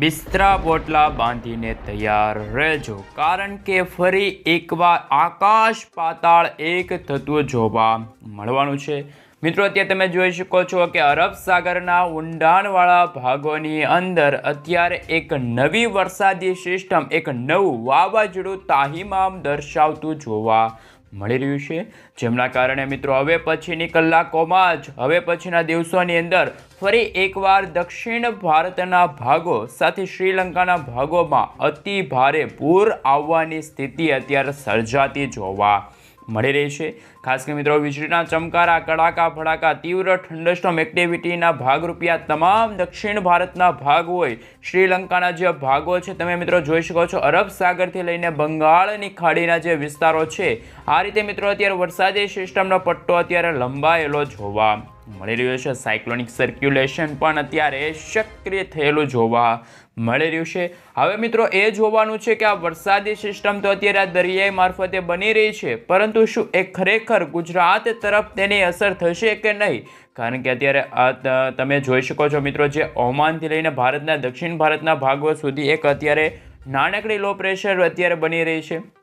બિસ્તરા પોટલા બાંધીને તૈયાર રહેજો. કારણ કે ફરી એકવાર આકાશ પાતાળ એક થતું જોવા મળવાનું છે. મિત્રો, અત્યારે તમે જોઈ શકો છો કે અરબ સાગરના ઊંડાણવાળા ભાગોની અંદર અત્યારે એક નવી વરસાદી સિસ્ટમ, એક નવું વાવાઝોડું તાહીમામ દર્શાવતું જોવા મળી રહ્યું છે. જેમના કારણે મિત્રો હવે પછીની કલાકોમાં જ, હવે પછીના દિવસોની અંદર ફરી એકવાર દક્ષિણ ભારતના ભાગો સાથે શ્રીલંકાના ભાગોમાં અતિ ભારે પૂર આવવાની સ્થિતિ અત્યારે સર્જાતી જોવા મળી રહી છે. ખાસ કરી મિત્રો, વીજળીના ચમકારા, કડાકા, ફડાકા, તીવ્ર થંડરસ્ટોમ એક્ટિવિટીના ભાગરૂપે આ તમામ દક્ષિણ ભારતના ભાગ હોય, શ્રીલંકાના જે ભાગો છે, તમે મિત્રો જોઈ શકો છો, અરબ સાગરથી લઈને બંગાળની ખાડીના જે વિસ્તારો છે, આ રીતે મિત્રો અત્યારે વરસાદી સિસ્ટમનો પટ્ટો અત્યારે લંબાયેલો જોવા મળી રહ્યો છે. સાયક્લોનિક સર્ક્યુલેશન પણ અત્યારે સક્રિય થયેલું જોવા મળી રહ્યું છે. હવે મિત્રો, એ જોવાનું છે કે આ વરસાદી સિસ્ટમ તો અત્યારે આ દરિયાઈ મારફતે બની રહી છે. પરંતુ શું એ ખરેખર ગુજરાત તરફ તેની અસર થશે કે નહીં? કારણ કે અત્યારે આ તમે જોઈ શકો છો મિત્રો, જે ઓમાનથી લઈને ભારતના, દક્ષિણ ભારતના ભાગો સુધી એક અત્યારે નાનકડી લો પ્રેશર અત્યારે બની રહી છે.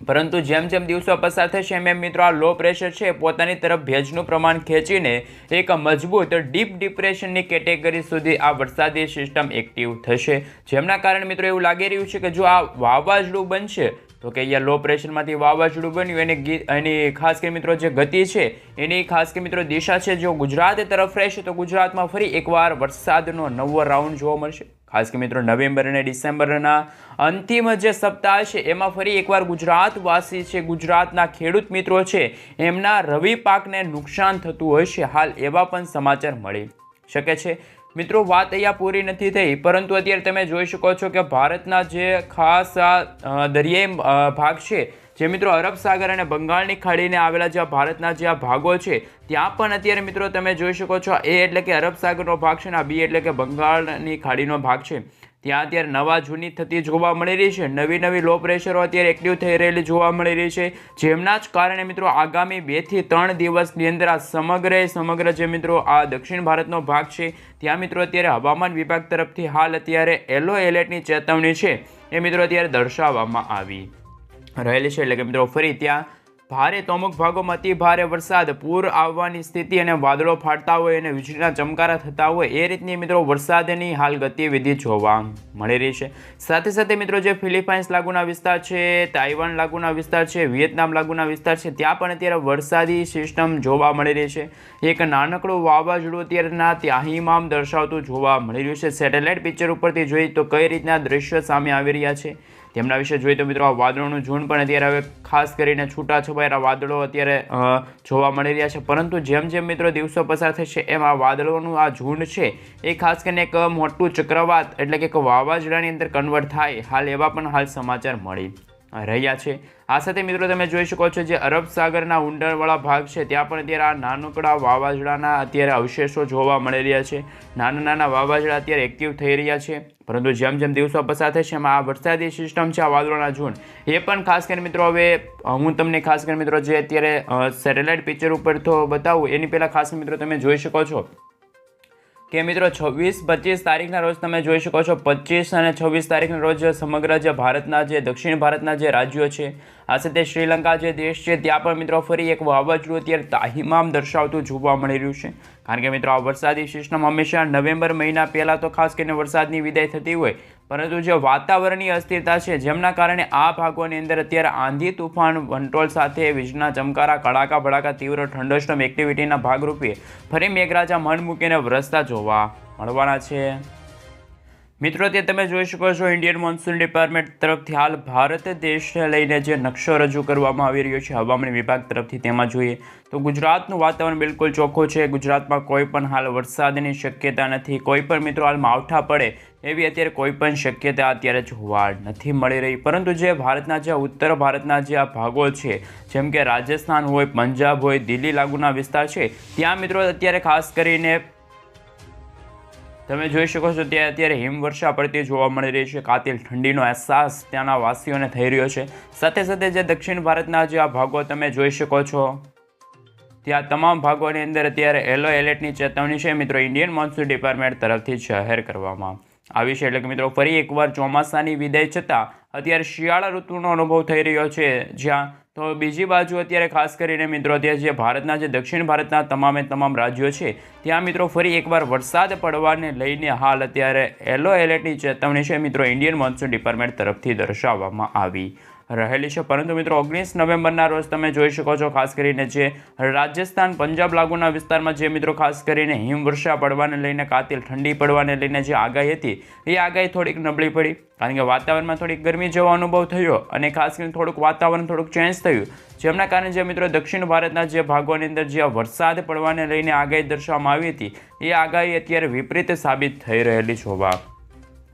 પરંતુ જેમ જેમ દિવસો પસાર થશે, એમ એમ મિત્રો આ લો પ્રેશર છે પોતાની તરફ ભેજનું પ્રમાણ ખેંચીને એક મજબૂત ડીપ ડિપ્રેશનની કેટેગરી સુધી આ વરસાદી સિસ્ટમ એક્ટિવ થશે. જેમના કારણે મિત્રો એવું લાગી રહ્યું છે કે જો આ વાવાઝોડું બનશે, તો કે અહીંયા લો પ્રેશરમાંથી વાવાઝોડું બન્યું, એની ગી, એની ખાસ કરી મિત્રો જે ગતિ છે, એની ખાસ કરી મિત્રો દિશા છે, જો ગુજરાત તરફ રહેશે, તો ગુજરાતમાં ફરી એકવાર વરસાદનો નવો રાઉન્ડ જોવા મળશે. ખાસ કે મિત્રો નવેમ્બર અને ડિસેમ્બરના અંતિમ જે સપ્તાહ છે, એમાં ફરી એકવાર ગુજરાતવાસી છે, ગુજરાતના ખેડૂત મિત્રો છે, એમના રવિ પાકને નુકસાન થતું હશે હાલ એવા પણ સમાચાર મળી શકે છે. મિત્રો, વાત અહીંયા પૂરી નથી થઈ, પરંતુ અત્યારે તમે જોઈ શકો છો કે ભારતના જે ખાસ દરિયાઈ ભાગ છે જે મિત્રો અરબ સાગર અને બંગાળની ખાડીને આવેલા જે ભારતના જે આ ભાગો છે, ત્યાં પણ અત્યારે મિત્રો તમે જોઈ શકો છો, એ એટલે કે અરબ સાગરનો ભાગ છે ને આ બી એટલે કે બંગાળની ખાડીનો ભાગ છે. ત્યાં અત્યારે નવા જૂની થતી જોવા મળી રહી છે, નવી નવી લો પ્રેશરો અત્યારે એક્ટિવ થઈ રહેલી જોવા મળી રહી છે. જેમના જ કારણે મિત્રો આગામી બેથી ત્રણ દિવસની અંદર આ સમગ્ર સમગ્ર જે મિત્રો આ દક્ષિણ ભારતનો ભાગ છે, ત્યાં મિત્રો અત્યારે હવામાન વિભાગ તરફથી હાલ અત્યારે યલો એલર્ટની ચેતવણી છે, એ મિત્રો અત્યારે દર્શાવવામાં આવી. રહેલી છે એટલે કે મિત્રો ફરી ત્યાં ભારે તો અમુક ભાગોમાં અતિ ભારે વરસાદ, પૂર આવવાની સ્થિતિ અને વાદળો ફાટતા હોય અને વીજળીના ચમકારા થતા હોય એ રીતની મિત્રો વરસાદની હાલ ગતિવિધિ જોવા મળી રહી છે. સાથે સાથે મિત્રો જે ફિલિપાઇન્સ લાગુના વિસ્તાર છે, તાઇવાન લાગુના વિસ્તાર છે, વિયેતનામ લાગુના વિસ્તાર છે, ત્યાં પણ અત્યારે વરસાદી સિસ્ટમ જોવા મળી રહી છે. એક નાનકડું વાવાઝોડું અત્યારના ત્યાહીમામ દર્શાવતું જોવા મળી રહ્યું છે. સેટેલાઇટ પિક્ચર ઉપરથી જોઈએ તો કઈ રીતના દ્રશ્યો સામે આવી રહ્યા છે? તેમના વિશે જોઈએ તો મિત્રો આ વાદળોનું ઝુંડ પણ અત્યારે હવે ખાસ કરીને છૂટા છવાયેલા વાદળો અત્યારે જોવા મળી રહ્યા છે. પરંતુ જેમ જેમ મિત્રો દિવસો પસાર થશે, એમ આ વાદળોનું આ ઝુંડ છે, એ ખાસ કરીને એક મોટું ચક્રવાત એટલે કે એક વાવાઝોડાની અંદર કન્વર્ટ થાય. હાલ એવા પણ હાલ સમાચાર મળી. રહ્યા છે. આ સાથે મિત્રો તમે જોઈ શકો છો જે અરબ સાગરના ઊંડાણવાળા ભાગ છે, ત્યાં પણ અત્યારે આ નાનકડા વાવાઝોડાના અત્યારે અવશેષો જોવા મળી રહ્યા છે. નાના નાના વાવાઝોડા અત્યારે એક્ટિવ થઈ રહ્યા છે, પરંતુ જેમ જેમ દિવસો પસાર થશે, એમાં આ વરસાદી સિસ્ટમ છે, આ વાદળોના ઝુંડ એ પણ ખાસ કરીને મિત્રો હવે હું તમને ખાસ કરીને મિત્રો જે અત્યારે સેટેલાઇટ પિક્ચર ઉપર તો બતાવું, એની પહેલાં ખાસ મિત્રો તમે જોઈ શકો છો. કે મિત્રો, છવ્વીસ, પચીસ તારીખના રોજ તમે જોઈ શકો છો, પચીસ અને છવ્વીસ તારીખના રોજ સમગ્ર જે ભારતના જે, દક્ષિણ ભારતના જે રાજ્યો છે, આ સાથે શ્રીલંકા જે દેશ છે, ત્યાં પણ મિત્રો ફરી એક વાવાઝોડું અત્યારે તાહિમામ દર્શાવતું જોવા મળી રહ્યું છે. કારણ કે મિત્રો, આ વરસાદી સિસ્ટમ હંમેશા નવેમ્બર મહિના પહેલાં તો ખાસ કરીને વરસાદની વિદાય થતી હોય પરંતુ જે વાતાવરણની અસ્થિરતા છે, જેમના કારણે આ ભાગોની અંદર અત્યારે આંધી તુફાન, વંટોળ સાથે વીજના ચમકારા, કડાકા ભડાકા, તીવ્ર ઠંડોસ્ટમ એક્ટિવિટીના ભાગરૂપે ફરી મેઘરાજા મન મૂકીને વરસતા જોવા મળવાના છે. મિત્રો તે તમે જોઈ શકો છો ઇન્ડિયન મોન્સૂન ડિપાર્ટમેન્ટ તરફથી હાલ ભારત દેશને લઈને જે નકશો રજૂ કરવામાં આવી રહ્યો છે, હવામાન વિભાગ તરફથી તેમાં જોઈએ તો ગુજરાતનું વાતાવરણ બિલકુલ ચોખ્ખું છે. ગુજરાતમાં કોઈ પણ હાલ વરસાદની શક્યતા નથી. કોઈ પણ મિત્રો હાલ માવઠા પડે એવી અત્યારે કોઈ પણ શક્યતા અત્યારે જોવા નથી મળી રહી. પરંતુ જે ભારતના જે ઉત્તર ભારતના જે આ ભાગો છે, જેમ કે રાજસ્થાન હોય, પંજાબ હોય, દિલ્હી લાગુના વિસ્તાર છે, ત્યાં મિત્રો અત્યારે ખાસ કરીને તમે જોઈ શકો છો ત્યાં અત્યારે હિમવર્ષા પડતી જોવા મળી રહી છે. કાતિલ ઠંડીનો અહેસાસ ત્યાંના વાસીઓને થઈ રહ્યો છે. સાથે સાથે જે દક્ષિણ ભારતના જે આ ભાગો તમે જોઈ શકો છો, ત્યાં તમામ ભાગોની અંદર અત્યારે એલો એલર્ટની ચેતવણી છે. મિત્રો, ઇન્ડિયન મોન્સૂન ડિપાર્ટમેન્ટ તરફથી જાહેર કરવામાં આવી છે. એટલે કે મિત્રો, ફરી એકવાર ચોમાસાની વિદાય છતાં અત્યારે શિયાળા ઋતુનો અનુભવ થઈ રહ્યો છે. જ્યાં તો બીજી બાજુ અત્યારે ખાસ કરીને મિત્રો, અત્યારે જે ભારતના જે દક્ષિણ ભારતના તમામે તમામ રાજ્યો છે, ત્યાં મિત્રો ફરી એકવાર વરસાદ પડવાને લઈને હાલ અત્યારે યલો એલર્ટની ચેતવણી છે, મિત્રો ઇન્ડિયન મોન્સૂન ડિપાર્ટમેન્ટ તરફથી દર્શાવવામાં આવી રહેલી છે. પરંતુ મિત્રો, ઓગણીસ નવેમ્બરના રોજ તમે જોઈ શકો છો, ખાસ કરીને જે રાજસ્થાન પંજાબ લાગુના વિસ્તારમાં જે મિત્રો, ખાસ કરીને હિમવર્ષા પડવાને લઈને, કાતિલ ઠંડી પડવાને લઈને જે આગાહી હતી, એ આગાહી થોડીક નબળી પડી. કારણ કે વાતાવરણમાં થોડીક ગરમી જેવો અનુભવ થયો અને ખાસ કરીને થોડુંક વાતાવરણ થોડુંક ચેન્જ થયું. જેમના કારણે જે મિત્રો, દક્ષિણ ભારતના જે ભાગોની અંદર જે વરસાદ પડવાને લઈને આગાહી દર્શાવવામાં આવી હતી, એ આગાહી અત્યારે વિપરીત સાબિત થઈ રહેલી જોવા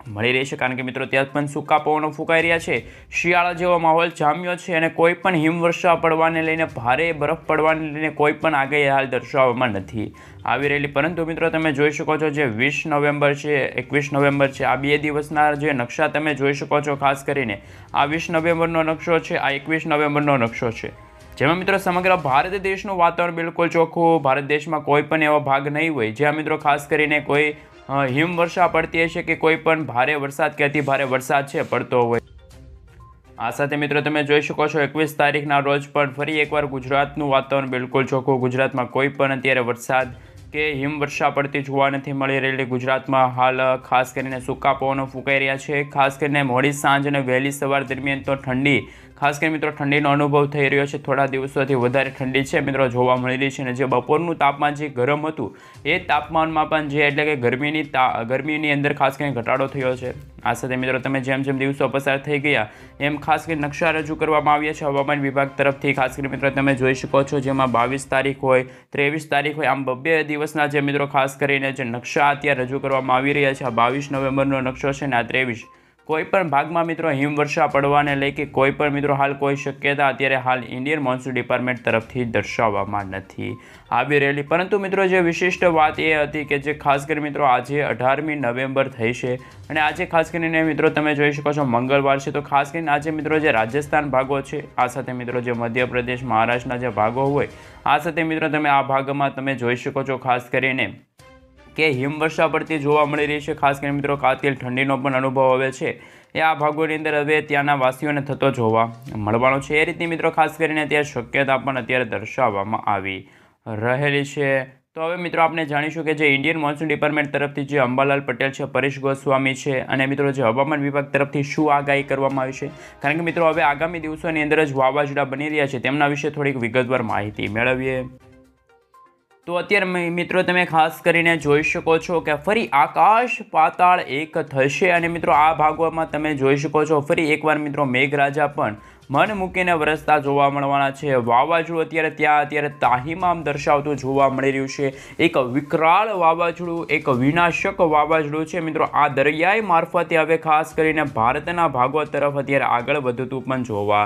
મળી રહી છે. કારણ કે મિત્રો ત્યાં પણ સૂકા પવનો ફૂંકાઈ રહ્યા છે. શિયાળા જેવો માહોલ જામ્યો છે અને કોઈ પણ હિમવર્ષા પડવાને લઈને, ભારે બરફ પડવાને લઈને કોઈ પણ આગાહી હાલ દર્શાવવામાં નથી આવી રહેલી. પરંતુ મિત્રો, તમે જોઈ શકો છો જે વીસ નવેમ્બર છે, એકવીસ નવેમ્બર છે, આ બે દિવસના જે નકશા તમે જોઈ શકો છો ખાસ કરીને. આ વીસ નવેમ્બરનો નકશો છે, આ એકવીસ નવેમ્બરનો નકશો છે. જેમાં મિત્રો, સમગ્ર ભારત દેશનું વાતાવરણ બિલકુલ ચોખ્ખું, ભારત દેશમાં કોઈ પણ એવો ભાગ નહીં હોય. જ્યાં મિત્રો, ખાસ કરીને કોઈ હિમવર્ષા પડતી હશે કે કોઈ પણ ભારે વરસાદ કે અતિ ભારે વરસાદ છે, પડતો હોય. આ સાથે મિત્રો તમે જોઈ શકો છો, એકવીસ તારીખના રોજ પણ ફરી એકવાર ગુજરાતનું વાતાવરણ બિલકુલ ચોખ્ખું. ગુજરાતમાં કોઈ પણ અત્યારે વરસાદ કે હિમવર્ષા પડતી જોવા નથી મળી રહેલી. ગુજરાતમાં હાલ ખાસ કરીને સૂકા પવનો ફૂંકાઈ રહ્યા છે. ખાસ કરીને મોડી સાંજ અને વહેલી સવાર દરમિયાન તો ઠંડી ખાસ કરીને મિત્રો, ઠંડીનો અનુભવ થઈ રહ્યો છે. થોડા દિવસોથી વધારે ઠંડી છે મિત્રો, જોવા મળી રહી છે અને જે બપોરનું તાપમાન જે ગરમ હતું, એ તાપમાનમાં પણ જે એટલે કે ગરમીની ગરમીની અંદર ખાસ કરીને ઘટાડો થયો છે. આ સાથે મિત્રો, તમે જેમ જેમ દિવસો પસાર થઈ ગયા, એમ ખાસ કરીને નકશા રજૂ કરવામાં આવ્યા છે. હવામાન વિભાગ તરફથી ખાસ કરીને મિત્રો, તમે જોઈ શકો છો જેમાં બાવીસ તારીખ હોય, ત્રેવીસ તારીખ હોય, આમ બબ્બે દિવસના જે મિત્રો, ખાસ કરીને જે નકશા અત્યારે રજૂ કરવામાં આવી રહ્યા છે. આ બાવીસ નવેમ્બરનો નકશો છે ને આ ત્રેવીસ કોઈ પણ ભાગમાં મિત્રો હિમવર્ષા પડવાને લઈ કે કોઈ પણ મિત્રો હાલ કોઈ શક્યતા અત્યારે હાલ ઇન્ડિયન મોન્સૂન ડિપાર્ટમેન્ટ તરફથી દર્શાવવામાં નથી આવી રહેલી. પરંતુ મિત્રો જે વિશિષ્ટ વાત એ હતી કે જે ખાસ કરી મિત્રો આજે અઢારમી નવેમ્બર થઈ છે અને આજે ખાસ કરીને મિત્રો તમે જોઈ શકો છો મંગળવાર છે. તો ખાસ કરીને આજે મિત્રો જે રાજસ્થાન ભાગો છે, આ સાથે મિત્રો જે મધ્યપ્રદેશ, મહારાષ્ટ્રના જે ભાગો હોય, આ સાથે મિત્રો તમે આ ભાગમાં તમે જોઈ શકો છો ખાસ કરીને કે હિમવર્ષા પડતી જોવા મળી રહી છે. ખાસ કરીને મિત્રો, કાતિલ ઠંડીનો પણ અનુભવ હવે છે. એ આ ભાગોની અંદર હવે ત્યાંના વાસીઓને થતો જોવા મળવાનો છે. એ રીતની મિત્રો, ખાસ કરીને ત્યાં શક્યતા પણ અત્યારે દર્શાવવામાં આવી રહેલી છે. તો હવે મિત્રો આપણે જાણીશું કે જે ઇન્ડિયન મોન્સૂન ડિપાર્ટમેન્ટ તરફથી જે અંબાલાલ પટેલ છે, પરેશ ગોસ્વામી છે અને મિત્રો, જે હવામાન વિભાગ તરફથી શું આગાહી કરવામાં આવી છે. કારણ કે મિત્રો, હવે આગામી દિવસોની અંદર જ વાવાઝોડા બની રહ્યા છે. તેમના વિશે થોડીક વિગતવાર માહિતી મેળવીએ. તો અત્યારે મિત્રો તમે ખાસ કરીને જોઈ શકો છો કે ફરી આકાશ પાતાળ એક થશે અને મિત્રો આ ભાગોમાં તમે જોઈ શકો છો ફરી એકવાર મિત્રો મેઘરાજા પણ મન મૂકીને વરસતા જોવા મળવાના છે. વાવાઝોડું અત્યારે ત્યાં, અત્યારે તાહીમામ દર્શાવતું જોવા મળી રહ્યું છે. એક વિકરાળ વાવાઝોડું, એક વિનાશક વાવાઝોડું છે. મિત્રો આ દરિયાઈ મારફતે હવે ખાસ કરીને ભારતના ભાગો તરફ અત્યારે આગળ વધતું પણ જોવા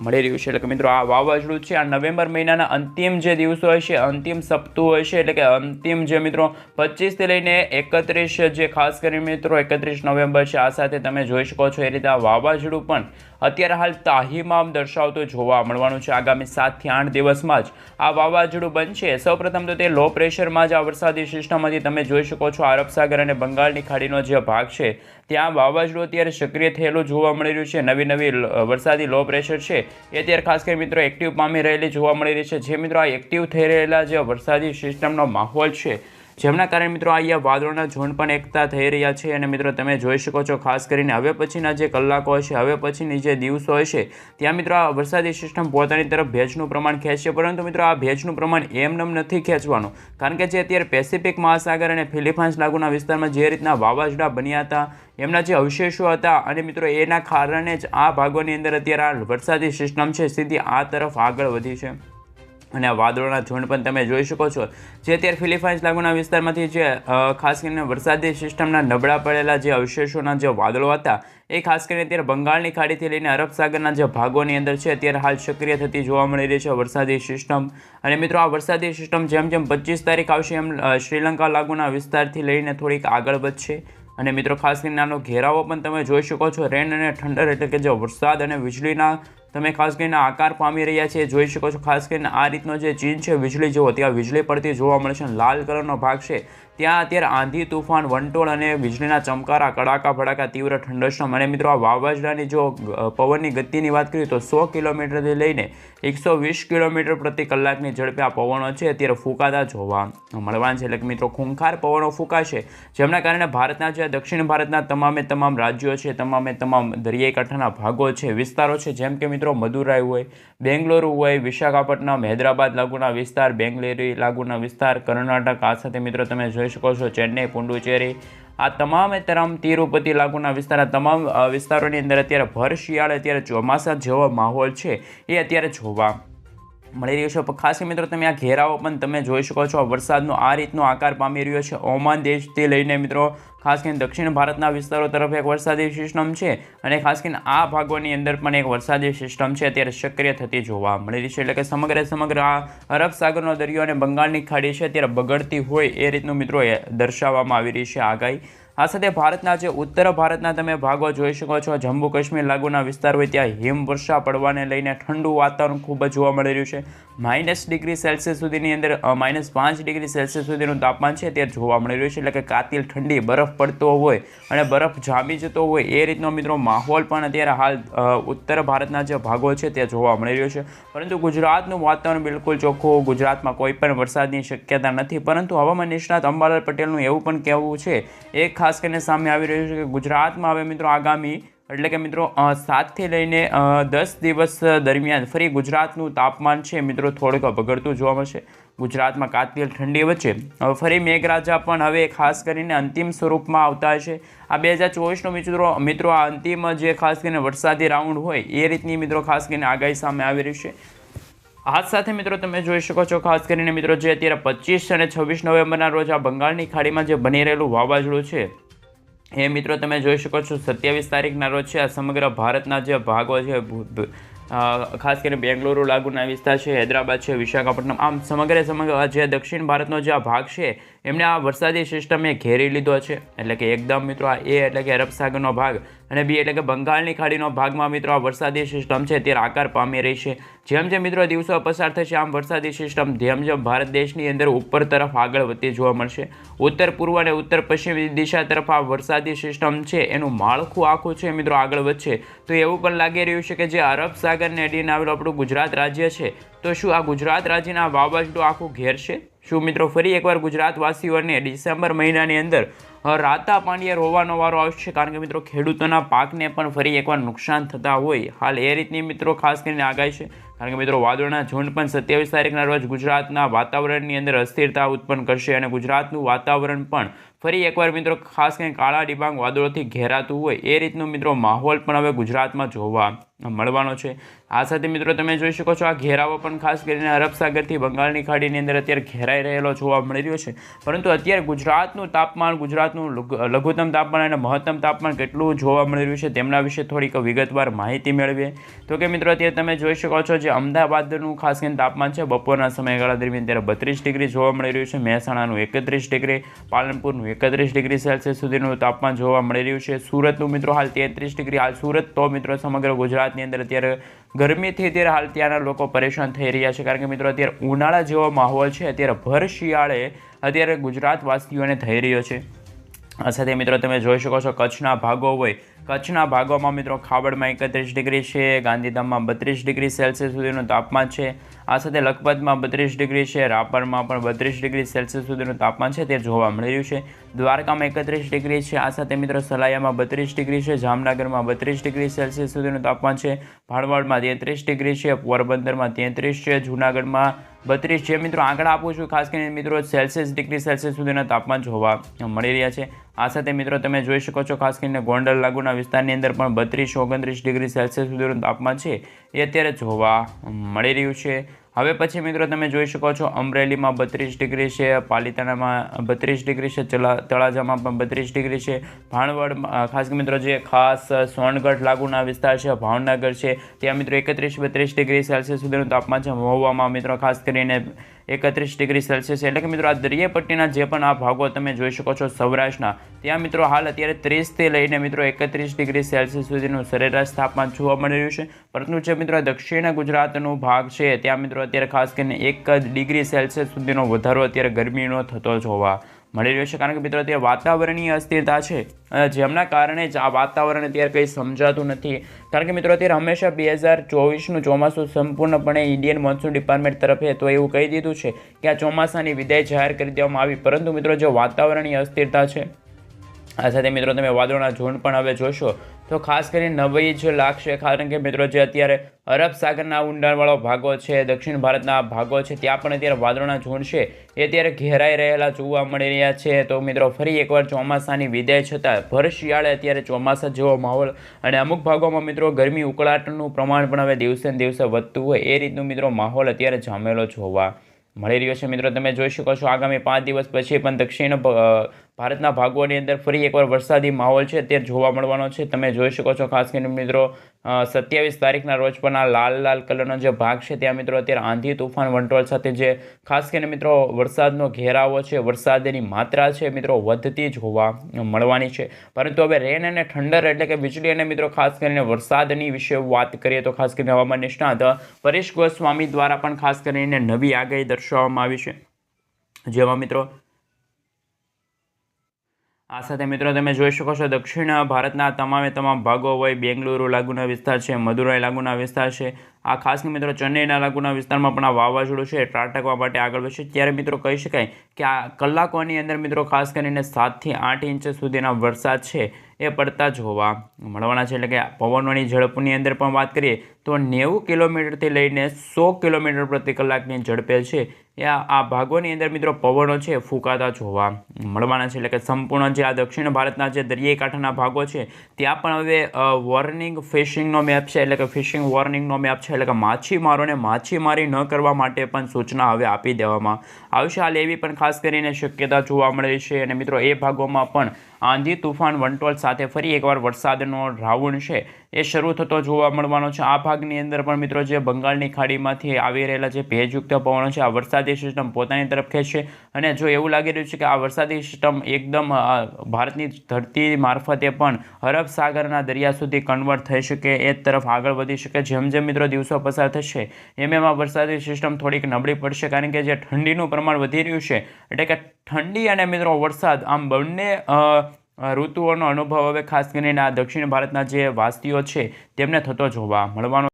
મળી રહ્યું છે. એટલે કે મિત્રો, આ વાવાઝોડું છે, આ નવેમ્બર મહિનાના અંતિમ જે દિવસો હશે અંતિમ સપ્તુહ હશે એટલે કે અંતિમ જે મિત્રો, પચીસથી લઈને એકત્રીસ જે ખાસ કરીને મિત્રો, એકત્રીસ નવેમ્બર છે, આ સાથે તમે જોઈ શકો છો એ રીતે આ વાવાઝોડું પણ અત્યારે હાલ તાહીમામ દર્શાવતું જોવા મળવાનું છે. આગામી સાતથી આઠ દિવસમાં જ આ વાવાઝોડું બનશે. સૌપ્રથમ તો તે લો પ્રેશરમાં જ આ વરસાદી સિસ્ટમમાંથી તમે જોઈ શકો છો, આરબ સાગર અને બંગાળની ખાડીનો જે ભાગ છે, ત્યાં વાવાઝોડું અત્યારે સક્રિય થયેલું જોવા મળી રહ્યું છે. નવી નવી વરસાદી લો પ્રેશર છે. એ અત્યારે ખાસ કરી મિત્રો એક્ટિવ પામી રહેલી જોવા મળી રહી છે. જે મિત્રો આ એક્ટિવ થઈ રહેલા જે વરસાદી સિસ્ટમનો માહોલ છે જેમના કારણે મિત્રો અહીંયા વાદળોના ઝોન પણ એકતા થઈ રહ્યા છે અને મિત્રો તમે જોઈ શકો છો ખાસ કરીને હવે પછીના જે કલાકો હશે, હવે પછીની જે દિવસો હશે, ત્યાં મિત્રો આ વરસાદી સિસ્ટમ પોતાની તરફ ભેજનું પ્રમાણ ખેંચશે. પરંતુ મિત્રો આ ભેજનું પ્રમાણ એમનેમ નથી ખેંચવાનું. કારણ કે જે અત્યારે પેસિફિક મહાસાગર અને ફિલિપાઇન્સ લાગુના વિસ્તારમાં જે રીતના વાવાઝોડા બન્યા હતા, એમના જે અવશેષો હતા અને મિત્રો એના કારણે જ આ ભાગોની અંદર અત્યારે આ વરસાદી સિસ્ટમ છે, સીધી આ તરફ આગળ વધી છે. અને આ વાદળોના ઝુંડ પણ તમે જોઈ શકો છો. જે અત્યારે ફિલિપાઇન્સ લાગુના વિસ્તારમાંથી જે ખાસ કરીને વરસાદી સિસ્ટમના નબળા પડેલા જે અવશેષોના જે વાદળો હતા, એ ખાસ કરીને અત્યારે બંગાળની ખાડીથી લઈને અરબ સાગરના જે ભાગોની અંદર છે, અત્યારે હાલ સક્રિય થતી જોવા મળી રહી છે વરસાદી સિસ્ટમ. અને મિત્રો, આ વરસાદી સિસ્ટમ જેમ જેમ પચીસ તારીખ આવશે, એમ શ્રીલંકા લાગુના વિસ્તારથી લઈને થોડીક આગળ વધશે. અને મિત્રો, ખાસ કરીને આનો ઘેરાવો પણ તમે જોઈ શકો છો. રેન અને ઠંડર એટલે કે જે વરસાદ અને વીજળીના તમે ખાસ કરીને આકાર પામી રહ્યા છે, જોઈ શકો છો ખાસ કરીને આ રીતનો જે ચીન છે, વીજળી જેવો, ત્યાં વીજળી પડતી જોવા મળે છે લાલ કલરનો ભાગ છે. ત્યાં અત્યારે આંધી, તુફાન, વંટોળ અને વીજળીના ચમકારા, કડાકા ભડાકા તીવ્ર ઠંડસમ અને મિત્રો આ વાવાઝોડાની જો પવનની ગતિની વાત કરીએ તો સો કિલોમીટરથી લઈને એકસો વીસ કિલોમીટર પ્રતિ કલાકની ઝડપે આ પવનો છે, અત્યારે ફૂંકાતા જોવા મળવાના છે. એટલે મિત્રો, ખૂંખાર પવનો ફૂંકાશે, જેમના કારણે ભારતના જે દક્ષિણ ભારતના તમામે તમામ રાજ્યો છે, તમામે તમામ દરિયાઈ કાંઠાના ભાગો છે, વિસ્તારો છે, જેમ કે મિત્રો મદુરાઈ હોય, બેંગલુરુ હોય, વિશાખાપટ્ટનમ, હૈદરાબાદ લાગુના વિસ્તાર, બેંગલેરી લાગુના વિસ્તાર, કર્ણાટક, આ સાથે મિત્રો તમે જોઈ શકો છો ચેન્નઈ, પુંડુચેરી, આ તમામે તરમ તિરુપતિ લાગુના વિસ્તાર, આ તમામ વિસ્તારોની અંદર અત્યારે ભર શિયાળ અત્યારે ચોમાસા જેવો માહોલ છે, એ અત્યારે જોવા મળી રહ્યો છે. ખાસી મિત્રો તમે આ ઘેરાઓ પણ તમે જોઈ શકો છો. વરસાદનો આ રીતનો આકાર પામી રહ્યો છે. ઓમાન દેશથી લઈને મિત્રો, ખાસ કરીને દક્ષિણ ભારતના વિસ્તારો તરફ એક વરસાદી સિસ્ટમ છે અને ખાસ કરીને આ ભાગોની અંદર પણ એક વરસાદી સિસ્ટમ છે. અત્યારે સક્રિય થતી જોવા મળી રહી છે. એટલે કે સમગ્ર સમગ્ર આ અરબ સાગરનો દરિયો અને બંગાળની ખાડી છે. અત્યારે બગડતી હોય એ રીતનું મિત્રો દર્શાવવામાં આવી રહી છે આગાહી. આ સાથે ભારતના જે ઉત્તર ભારતના તમે ભાગો જોઈ શકો છો, જમ્મુ કાશ્મીર લાગુના વિસ્તાર હોય ત્યાં હિમવર્ષા પડવાને લઈને ઠંડુ વાતાવરણ ખૂબ જ જોવા મળી રહ્યું છે. માઇનસ ડિગ્રી સેલ્સિયસ સુધીની અંદર માઇનસ પાંચ ડિગ્રી સેલ્સિયસ સુધીનું તાપમાન છે તે જોવા મળી રહ્યું છે, એટલે કે કાતિલ ઠંડી, બરફ પડતો હોય અને બરફ જામી જતો હોય એ રીતનો મિત્રો માહોલ પણ અત્યારે હાલ ઉત્તર ભારતના જે ભાગો છે તે જોવા મળી રહ્યો છે. પરંતુ ગુજરાતનું વાતાવરણ બિલકુલ ચોખ્ખું, ગુજરાતમાં કોઈ પણ વરસાદની શક્યતા નથી. પરંતુ હવામાન નિષ્ણાત અંબાલાલ પટેલનું એવું પણ કહેવું છે એ ખાસ કરીને સામે આવી રહ્યું છે કે ગુજરાતમાં હવે મિત્રો આગામી, એટલે કે મિત્રો સાતથી લઈને દસ દિવસ દરમિયાન ફરી ગુજરાતનું તાપમાન છે મિત્રો થોડુંક બગડતું જોવા મળશે. ગુજરાતમાં કાતિલ ઠંડી વચ્ચે હવે ફરી મેઘરાજા પણ હવે ખાસ કરીને અંતિમ સ્વરૂપમાં આવતા છે. આ બે હજાર ચોવીસનો મિત્રો મિત્રો આ અંતિમ જે ખાસ કરીને વરસાદી રાઉન્ડ હોય, એ રીતની મિત્રો ખાસ કરીને આગાહી સામે આવી રહી છે. આ સાથે મિત્રો તમે જોઈ શકો છો, ખાસ કરીને મિત્રો જે અત્યારે પચીસ અને છવ્વીસ નવેમ્બરના રોજ આ બંગાળની ખાડીમાં જે બની રહેલું વાવાઝોડું છે, એ મિત્રો તમે જોઈ શકો છો, સત્યાવીસ તારીખના રોજ છે આ સમગ્ર ભારતના જે ભાગો છે ખાસ કરીને બેંગલુરુ, લાગુના વિસ્તાર છે, હૈદરાબાદ છે, વિશાખાપટ્ટનમ, આમ સમગ્ર સમગ્ર જે દક્ષિણ ભારતનો જે આ ભાગ છે, એમણે આ વરસાદી સિસ્ટમે ઘેરી લીધો છે, એટલે કે એકદમ મિત્રો આ એ એટલે કે અરબ સાગરનો ભાગ અને બી એટલે કે બંગાળની ખાડીનો ભાગમાં મિત્રો આ વરસાદી સિસ્ટમ છે તે આકાર પામી રહી છે જેમ જેમ મિત્રો દિવસો પસાર થશે, આમ વરસાદી સિસ્ટમ જેમ જેમ ભારત દેશની અંદર ઉપર તરફ આગળ વધતી જોવા મળશે. ઉત્તર પૂર્વ અને ઉત્તર પશ્ચિમ દિશા તરફ આ વરસાદી સિસ્ટમ છે, એનું માળખું આખું છે મિત્રો આગળ વધશે. તો એવું પણ લાગી રહ્યું છે કે જે અરબ સાગરને અડીને આવેલું આપણું ગુજરાત રાજ્ય છે, તો શું આ ગુજરાત રાજ્યના વાવાઝોડું આખું ઘેરશે શું મિત્રો ફરી એકવાર ગુજરાતવાસીઓને ડિસેમ્બર મહિનાની અંદર રાતા પાણીએ રોવાનો વારો આવશે? કારણ કે મિત્રો ખેડૂતોના પાકને પણ ફરી એકવાર નુકસાન થતા હોય. હાલ એ રીતની મિત્રો ખાસ કરીને આગાહી છે. કારણ કે મિત્રો, વાદળના ઝુંડ પણ સત્યાવીસ તારીખના રોજ ગુજરાતના વાતાવરણની અંદર અસ્થિરતા ઉત્પન્ન કરશે અને ગુજરાતનું વાતાવરણ પણ ફરી એકવાર મિત્રો, ખાસ કરીને કાળા ડિબાંગ વાદળોથી ઘેરાતું હોય એ રીતનો મિત્રો માહોલ પણ હવે ગુજરાતમાં જોવા મળવાનો છે. આ સાથે મિત્રો, તમે જોઈ શકો છો આ ઘેરાવો પણ ખાસ કરીને અરબ સાગરથી બંગાળની ખાડીની અંદર અત્યારે ઘેરાઈ રહેલો જોવા મળી રહ્યો છે. પરંતુ અત્યારે ગુજરાતનું તાપમાન, ગુજરાતનું લઘુત્તમ તાપમાન અને મહત્તમ તાપમાન કેટલું જોવા મળી રહ્યું છે તેમના વિશે થોડીક વિગતવાર માહિતી મેળવીએ. તો કે મિત્રો, અત્યારે તમે જોઈ શકો છો જે અમદાવાદનું ખાસ કરીને તાપમાન છે. બપોરના સમયગાળા દરમિયાન ત્યારે બત્રીસ ડિગ્રી જોવા મળી રહ્યું છે. મહેસાણાનું એકત્રીસ ડિગ્રી, પાલનપુરનું એકત્રીસ ડિગ્રી સેલ્સિયસ સુધીનું તાપમાન જોવા મળી રહ્યું છે. સુરતનું મિત્રો હાલ તેત્રીસ ડિગ્રી, હાલ સુરત તો મિત્રો સમગ્ર ગુજરાતની અંદર અત્યારે ગરમીથી અત્યારે હાલ ત્યાંના લોકો પરેશાન થઈ રહ્યા છે. કારણ કે મિત્રો અત્યારે ઉનાળા જેવો માહોલ છે. અત્યારે ભર શિયાળે અત્યારે ગુજરાતવાસીઓને થઈ રહ્યો છે. આ સાથે મિત્રો તમે જોઈ શકો છો કચ્છના ભાગો હોય કચ્છના ભાગોમાં મિત્રો ખાવડમાં એકત્રીસ ડિગ્રી છે, ગાંધીધામમાં બત્રીસ ડિગ્રી સેલ્સિયસ સુધીનું તાપમાન છે. આ સાથે લખપતમાં બત્રીસ ડિગ્રી છે, રાપરમાં પણ બત્રીસ ડિગ્રી સેલ્સિયસ સુધીનું તાપમાન છે, તે જોવા મળી રહ્યું છે. દ્વારકામાં એકત્રીસ ડિગ્રી છે, આ સાથે મિત્રો સલાયામાં બત્રીસ ડિગ્રી છે, જામનગરમાં બત્રીસ ડિગ્રી સેલ્સિયસ સુધીનું તાપમાન છે. ભાણવડમાં તેત્રીસ ડિગ્રી છે, પોરબંદરમાં તેત્રીસ છે, જૂનાગઢમાં બત્રીસ છે. મિત્રો આંકડા આપું છું ખાસ કરીને મિત્રો સેલ્સિયસ ડિગ્રી સેલ્સિયસ સુધીના તાપમાન જોવા મળી રહ્યા છે. આ સાથે મિત્રો તમે જોઈ શકો છો, ખાસ કરીને ગોંડલ લાગુના વિસ્તારની અંદર પણ બત્રીસ, ઓગણત્રીસ ડિગ્રી સેલ્સિયસ સુધીનું તાપમાન છે. એ અત્યારે જોવા મળી રહ્યું છે. હવે પછી મિત્રો તમે જોઈ શકો છો, અમરેલીમાં બત્રીસ ડિગ્રી છે, પાલિતાણામાં બત્રીસ ડિગ્રી છે, ચલા, તળાજામાં પણ બત્રીસ ડિગ્રી છે. ભાણવડમાં ખાસ મિત્રો જે ખાસ સોનગઢ લાગુના વિસ્તાર છે, ભાવનગર છે, ત્યાં મિત્રો એકત્રીસ, બત્રીસ ડિગ્રી સેલ્સિયસ સુધીનું તાપમાન છે. મહુવામાં મિત્રો ખાસ કરીને એકત્રીસ ડિગ્રી સેલ્સિયસ. એટલે કે મિત્રો આ દરિયાપટ્ટીના જે પણ આ ભાગો તમે જોઈ શકો છો સૌરાષ્ટ્રના, ત્યાં મિત્રો હાલ અત્યારે ત્રીસથી લઈને મિત્રો એકત્રીસ ડિગ્રી સેલ્સિયસ સુધીનું સરેરાશ તાપમાન જોવા મળી રહ્યું છે. પરંતુ જે મિત્રો દક્ષિણ ગુજરાતનો ભાગ છે, ત્યાં મિત્રો અત્યારે ખાસ કરીને એક ડિગ્રી સેલ્સિયસ સુધીનો વધારો અત્યારે ગરમીનો થતો જોવા મળી રહ્યો છે કારણ કે મિત્રો અત્યારે વાતાવરણીય અસ્થિરતા છે. જેમના કારણે જ આ વાતાવરણ અત્યારે કંઈ સમજાતું નથી. કારણ કે મિત્રો, અત્યારે હંમેશા બે હજાર ચોવીસનું ચોમાસું સંપૂર્ણપણે ઇન્ડિયન મોન્સૂન ડિપાર્ટમેન્ટ તરફે તો એવું કહી દીધું છે કે આ ચોમાસાની વિદાય જાહેર કરી દેવામાં આવી. પરંતુ મિત્રો, જે વાતાવરણીય અસ્થિરતા છે આ સાથે મિત્રો તમે વાદળોના ઝુંડ પણ હવે જોશો. તો ખાસ કરીને નવાઈ જ લાગશે કારણ કે મિત્રો જે અત્યારે અરબ સાગરના ઊંડાણવાળો ભાગો છે, દક્ષિણ ભારતના ભાગો છે, ત્યાં પણ અત્યારે વાદળોના ઝુંડ છે. એ અત્યારે ઘેરાઈ રહેલા જોવા મળી રહ્યા છે. તો મિત્રો ફરી એકવાર ચોમાસાની વિદાય છતાં ભર શિયાળે અત્યારે ચોમાસા જેવો માહોલ અને અમુક ભાગોમાં મિત્રો ગરમી ઉકળાટનું પ્રમાણ પણ હવે દિવસે ને દિવસે વધતું હોય એ રીતનું મિત્રો માહોલ અત્યારે જામેલો જોવા મળી રહ્યો છે. મિત્રો તમે જોઈ શકો છો આગામી પાંચ દિવસ પછી પણ દક્ષિણ ભારતના ભાગોની અંદર ફરી એકવાર વરસાદી માહોલ છે, તે જોવા મળવાનો છે. તમે જોઈ શકો છો, ખાસ કરીને મિત્રો સત્યાવીસ તારીખના રોજ પણ આ લાલ લાલ કલરનો જે ભાગ છે, ત્યાં મિત્રો અત્યારે આંધી તુફાન વંટોળ સાથે જે ખાસ કરીને મિત્રો વરસાદનો ઘેરાવો છે, વરસાદની માત્રા છે, મિત્રો, વધતી જોવા મળવાની છે. પરંતુ હવે રેન અને ઠંડર એટલે કે વીજળી અને મિત્રો ખાસ કરીને વરસાદની વિશે વાત કરીએ તો ખાસ કરીને હવામાન નિષ્ણાત પરેશ ગોસ્વામી દ્વારા પણ ખાસ કરીને નવી આગાહી દર્શાવવામાં આવી છે. જેમાં મિત્રો આ સાથે મિત્રો તમે જોઈ શકો છો દક્ષિણ ભારતના તમામે તમામ ભાગો હોય બેંગલુરુ લાગુના વિસ્તાર છે, મદુરાઈ લાગુના વિસ્તાર છે. આ ખાસ મિત્રો ચેન્નઈના લાગુના વિસ્તારમાં પણ આ વાવાઝોડું છે ત્રાટકવા માટે આગળ વધશે. ત્યારે મિત્રો કહી શકાય કે આ કલાકોની અંદર મિત્રો ખાસ કરીને સાતથી આઠ ઇંચ સુધીના વરસાદ છે, એ પડતા જોવા મળવાના છે. એટલે કે પવનોની ઝડપની અંદર પણ વાત કરીએ તો નેવું કિલોમીટરથી લઈને સો કિલોમીટર પ્રતિ કલાકની ઝડપે છે. આ ભાગોની અંદર મિત્રો પવનો છે ફૂંકાતા જોવા મળવાના છે. એટલે કે સંપૂર્ણ જે આ દક્ષિણ ભારતના જે દરિયાઈ કાંઠાના ભાગો છે, ત્યાં પણ હવે વોર્નિંગ ફિશિંગનો મેપ છે. એટલે કે ફિશિંગ વોર્નિંગનો મેપ છે. એટલે કે માછીમારોને માછીમારી ન કરવા માટે પણ સૂચના હવે આપી દેવામાં આવશે. હાલ એવી પણ ખાસ કરીને શક્યતા જોવા મળે છે. અને મિત્રો એ ભાગોમાં પણ આંધી તુફાન વંટોળ સાથે ફરી એકવાર વરસાદનો રાઉન્ડ છે. એ શરૂ થતો જોવા મળવાનો છે. આ ભાગની અંદર પણ મિત્રો જે બંગાળની ખાડીમાંથી આવી રહેલા જે ભેજયુક્ત પવનો છે, આ વરસાદી સિસ્ટમ પોતાની તરફ ખેંચશે. અને જો એવું લાગી રહ્યું છે કે આ વરસાદી સિસ્ટમ એકદમ ભારતની ધરતી મારફતે પણ અરબ સાગરના દરિયા સુધી કન્વર્ટ થઈ શકે, એ તરફ આગળ વધી શકે, જેમ જેમ મિત્રો દિવસો પસાર થશે, એમ એમ આ વરસાદી સિસ્ટમ થોડીક નબળી પડશે. કારણ કે જે ઠંડીનું પ્રમાણ વધી રહ્યું છે, એટલે કે ઠંડી અને મિત્રો વરસાદ, આમ બંને ઋતુઓનો અનુભવ હવે ખાસ કરીને આ દક્ષિણ ભારતના જે વાસીઓ છે તેમને થતો જોવા મળવાનો